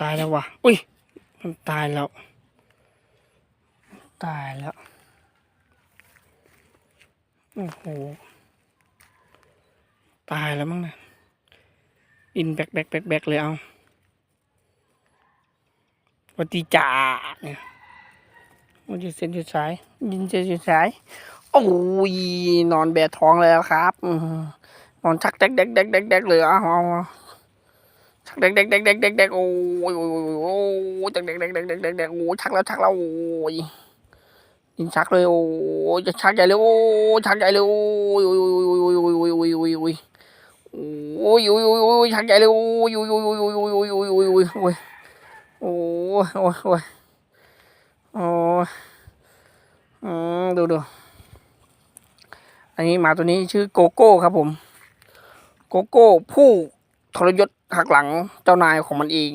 ตายแล้ววะอุ้ย มันตายแล้ว ตายแล้ว โอ้โห ตายแล้วมั้งนะ อินแบกแบกแบกแบกเลยเอาวัติจ่าเนี่ยมันจะเส้นจุดสายยินเส้นจุดสาย โอ้ย นอนแบะท้องแล้วครับ นอนชักแดกแดกแดกแดกเลยเอาเอา แดงแดงแดงแดงแดงแดงโอ้ยโอ้ยโอ้ยแดงแดงแดงแดงแดกแดกแโอ้ยชักแล้วชักแล้วโอ้ยยิงชักเลยโอ้ยจะชักใหญ่เลยโอ้ยชักใหญ่เลยโอ้ยโอ้ยโอ้ยโอ้ยโอ้ยโอ้ยโอ้ยโอ้ยโอ้ยโอ้ยโอ้ยโอ้ยชักใหญ่เลยโอ้ยโอ้ยโอ้ยโอ้ยโอ้ยโอ้ยโอ้ยโอ้ยโอ้ยโอ้ยโอ้ยโอ้ยโอ้ยโอ้ยโอืมดูดูอันนี้หมาตัวนี้ชื่อโกโก้ครับผม โกโก้ผู้ ทรยศหักหลังเจ้านายของมันเอง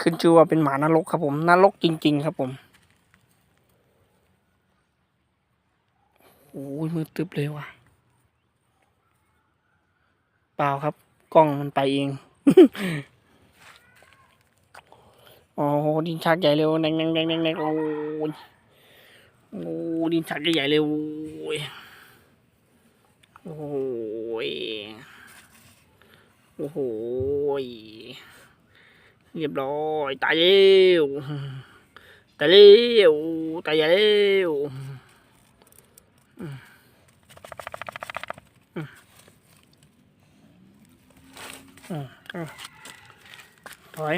ขึ้นชื่อว่าเป็นหมานรกครับผมนรกจริง ๆ ครับผมโอ้ยมือตึบเลยว่ะ เปล่าครับ กล้องมันไปเองโอ้โหดินชักใหญ่เร็วแดงแดงแดงแดงแดงโอ้ยโอ้ดินชักใหญ่ๆเลยโอ้ย โอ้ยโอ้โหเรียบร้อยตายเร็วตายเร็วตายใหญ่เร็วอืมอืมอืมอืมถอย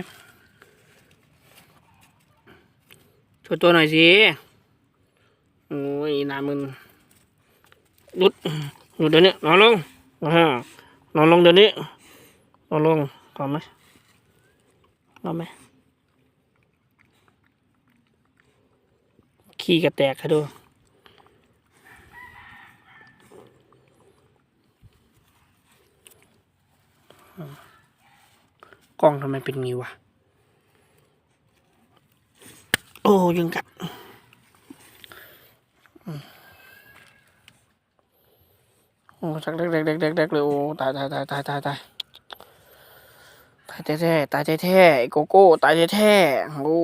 ช่วยตัวหน่อยสิ โอ้ยหนามึนหลุด หลุดเดี๋ยวนี้นอนลงอ่านอนลงเดี๋ยวนี้นอนลงพอไหมนอนไหมขี้กระแตกให้ดูกล้องทำไมเป็นงี้วะ โอ้ยุงกัดอืม โอ้ชักเด็กเด็กเด็กเด็กเด็กเลยโอ้ตายตายตายตายตายตายตายแท้ๆตายแท้ๆไอ้โกโก้ตายแท้ๆโอ้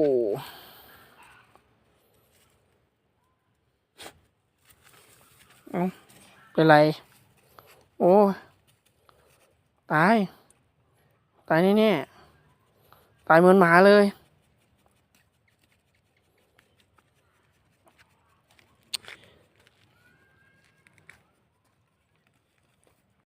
เอาเป็นไร โอ้ตาย ตายแน่ๆตายเหมือนหมาเลย